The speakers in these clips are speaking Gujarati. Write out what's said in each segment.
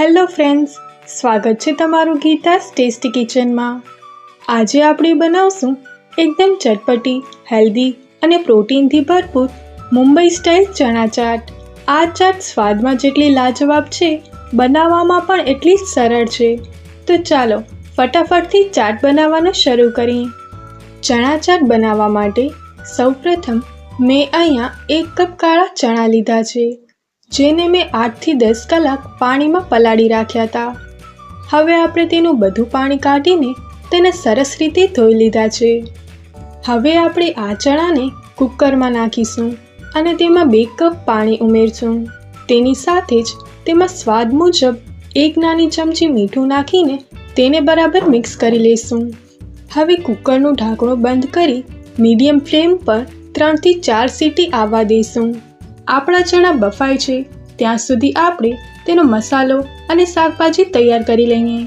હેલો ફ્રેન્ડ્સ, સ્વાગત છે તમારું ગીતાસ ટેસ્ટી કિચનમાં. આજે આપણે બનાવશું એકદમ ચટપટી, હેલ્ધી અને પ્રોટીનથી ભરપૂર મુંબઈ સ્ટાઇલ ચણા ચાટ. આ ચાટ સ્વાદમાં જેટલી લાજવાબ છે, બનાવવામાં પણ એટલી જ સરળ છે. તો ચાલો ફટાફટથી ચાટ બનાવવાનું શરૂ કરીએ. ચણા ચાટ બનાવવા માટે સૌપ્રથમ મેં અહીંયા એક કપ કાળા ચણા લીધા છે. જેને મેં આઠથી દસ કલાક પાણીમાં પલાળી રાખ્યા હતા. હવે આપણે તેનું બધું પાણી કાઢીને તેને સરસ રીતે ધોઈ લીધા છે. હવે આપણે આ ચણાને કુકરમાં નાખીશું અને તેમાં બે કપ પાણી ઉમેરશું. તેની સાથે જ તેમાં સ્વાદ મુજબ એક નાની ચમચી મીઠું નાખીને તેને બરાબર મિક્સ કરી લઈશું હવે કુકરનું ઢાંકણું બંધ કરી મીડિયમ ફ્લેમ પર ત્રણથી ચાર સીટી આવવા દઈશું આપણા ચણા બફાય છે, ત્યાં સુધી આપણે તેનો મસાલો અને શાકભાજી તૈયાર કરી લઈએ.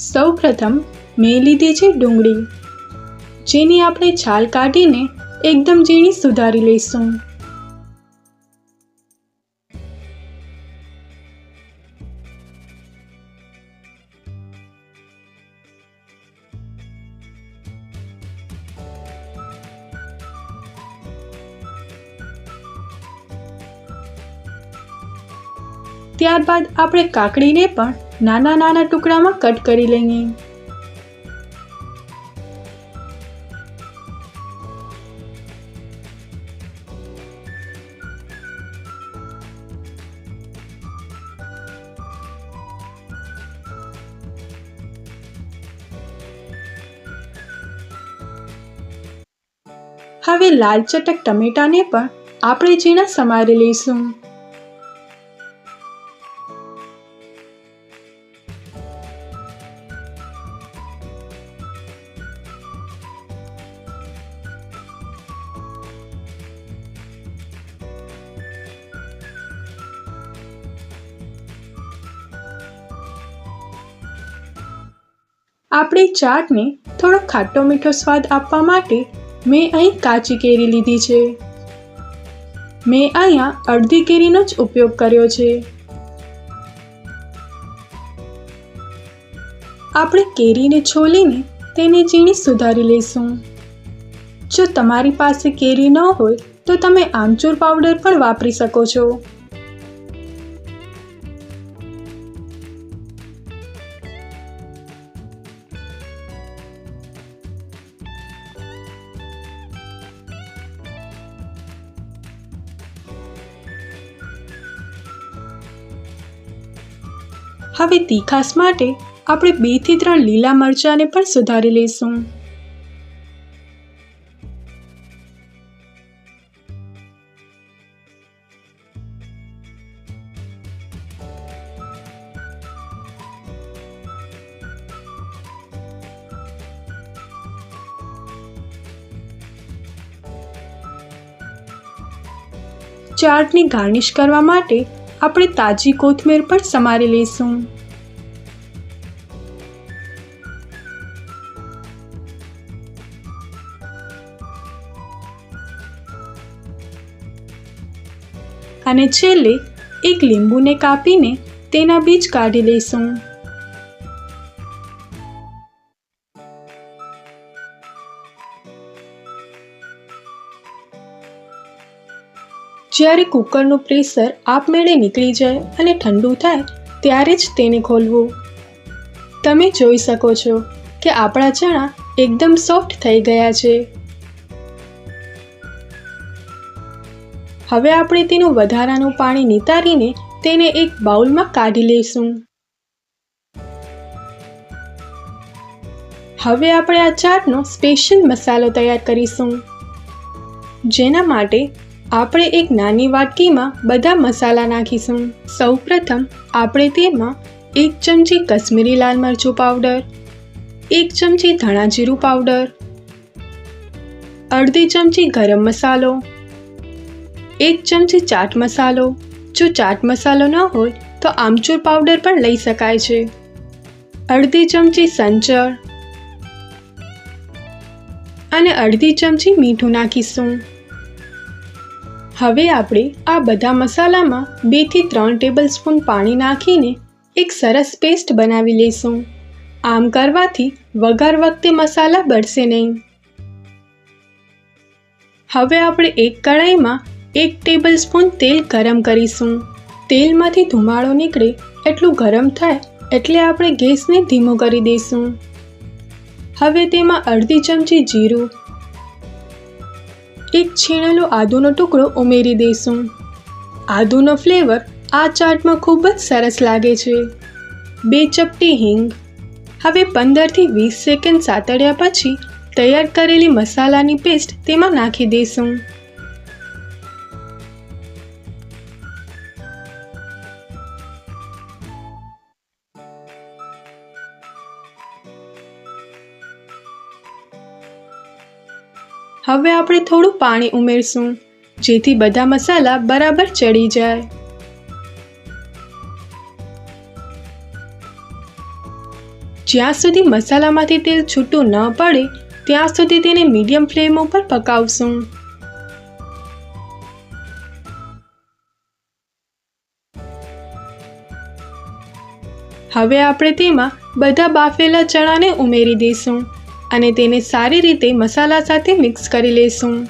સૌ પ્રથમ મેં લીધી છે ડુંગળી, જેની આપણે છાલ કાઢીને એકદમ ઝીણી સુધારી લઈશું. ત્યારબાદ આપણે કાકડીને પણ નાના નાના ટુકડામાં કટ કરી લઈએ. હવે લાલ ચટક ટમેટાને પણ આપણે ઝીણા સમારી લઈશું. આપણી ચાટને થોડો ખાટો મીઠો સ્વાદ આપવા માટે મેં અહીં કાચી કેરી લીધી છે. મેં અહીંયા અડધી કેરીનો જ ઉપયોગ કર્યો છે. આપણે કેરીને છોલીને તેને ઝીણી સુધારી લઈશું. જો તમારી પાસે કેરી ન હોય તો તમે આમચૂર પાવડર પણ વાપરી શકો છો. હવે તીખાસ માટે આપણે બેથી ત્રણ લીલા મરચાંને પણ સુધારી લઈશું. ચાટની ગાર્નિશ કરવા માટે આપણે તાજી કોથમીર પણ સમારી લઈશું. અને છેલ્લે એક લીંબુને કાપીને તેના બીજ કાઢી લઈશું. જ્યારે કુકરનું પ્રેશર આપમેળે નીકળી જાય અને ઠંડુ થાય, ત્યારે જ તેને ખોલવું. તમે જોઈ શકો છો કે આપણા ચણા એકદમ સોફ્ટ થઈ ગયા છે. હવે આપણે તેનું વધારાનું પાણી નિતારીને તેને એક બાઉલમાં કાઢી લઈશું. હવે આપણે આ ચાટનો સ્પેશિયલ મસાલો તૈયાર કરીશું. જેના માટે આપણે એક નાની વાટકીમાં બધા મસાલા નાખીશું. સૌપ્રથમ આપણે તેમાં એક ચમચી કશ્મીરી લાલ મરચું પાવડર, એક ચમચી ધણા જીરું પાવડર, અડધી ચમચી ગરમ મસાલો, એક ચમચી ચાટ મસાલો. જો ચાટ મસાલો ન હોય તો આમચૂર પાવડર પણ લઈ શકાય છે. અડધી ચમચી સંચળ અને અડધી ચમચી મીઠું નાખીશું. હવે આપણે આ બધા મસાલામાં બેથી ત્રણ ટેબલ સ્પૂન પાણી નાખીને એક સરસ પેસ્ટ બનાવી લઈશું. આમ કરવાથી વઘાર વખતે મસાલા બળશે નહીં. હવે આપણે એક કડાઈમાં એક ટેબલ સ્પૂન તેલ ગરમ કરીશું. તેલમાંથી ધુમાડો નીકળે એટલું ગરમ થાય એટલે આપણે ગેસને ધીમો કરી દઈશું. હવે તેમાં અડધી ચમચી જીરું એક છીણેલો આદુનો ટુકડો ઉમેરી દઈશું. આદુનો ફ્લેવર આ ચાટમાં ખૂબ જ સરસ લાગે છે. બે ચપટી હિંગ, હવે પંદરથી વીસ સેકન્ડ સાતડ્યા પછી તૈયાર કરેલી મસાલાની પેસ્ટ તેમાં નાખી દઈશું. હવે આપણે થોડું પાણી ઉમેરશું, જેથી બધા મસાલા બરાબર ચડી જાય. જ્યાં સુધી મસાલામાંથી તેલ છૂટું ન પડે, ત્યાં સુધી તેને મીડિયમ ફ્લેમ ઉપર પકાવશું. હવે આપણે તેમાં બધા બાફેલા ચણાને ઉમેરી દઈશું. અને તેને સારી રીતે મસાલા સાથે મિક્સ કરી લઈશું.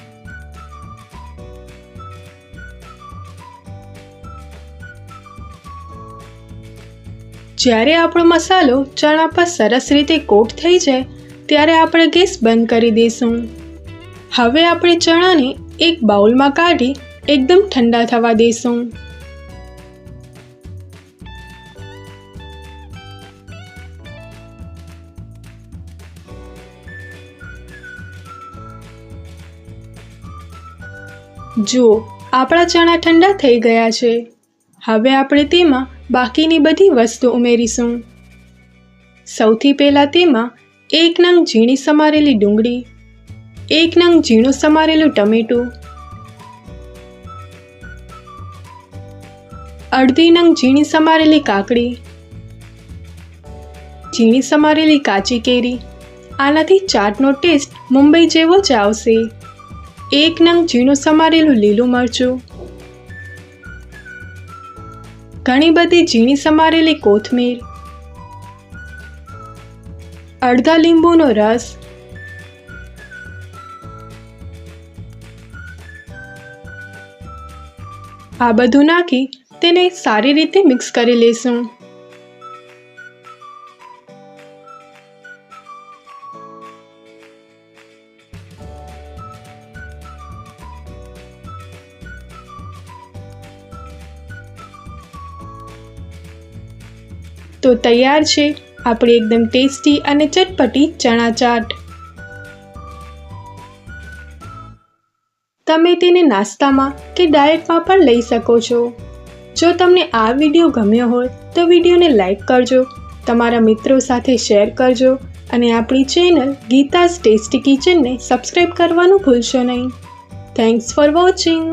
જ્યારે આપણો મસાલો ચણા પર સરસ રીતે કોટ થઈ જાય, ત્યારે આપણે ગેસ બંધ કરી દઈશું. હવે આપણે ચણાને એક બાઉલમાં કાઢી એકદમ ઠંડા થવા દઈશું. જુઓ, આપણા ચણા ઠંડા થઈ ગયા છે. હવે આપણે તેમાં બાકીની બધી વસ્તુ ઉમેરીશું. સૌથી પહેલાં તેમાં એક નંગ ઝીણી સમારેલી ડુંગળી, એક નંગ ઝીણું સમારેલું ટમેટું, અડધી નંગ ઝીણી સમારેલી કાકડી, ઝીણી સમારેલી કાચી કેરી. આનાથી ચાટનો ટેસ્ટ મુંબઈ જેવો જ આવશે. એક નંગ ઝીણું સમારેલું લીલું મરચું. ઘણી બધી ઝીણી સમારેલી કોથમીર. અડધા લીંબુનો રસ. આ બધું નાખી તેને સારી રીતે મિક્સ કરી લઈશું તો તૈયાર છે આપણી એકદમ ટેસ્ટી અને ચટપટી ચણા ચાટ. તમે તેને નાસ્તામાં કે ડાયટમાં પણ લઈ શકો છો. જો તમને આ વીડિયો ગમ્યો હોય તો વિડીયોને લાઈક કરજો, તમારા મિત્રો સાથે શેર કરજો અને આપણી ચેનલ ગીતાઝ ટેસ્ટી કિચનને સબસ્ક્રાઈબ કરવાનું ભૂલશો નહીં. Thanks for watching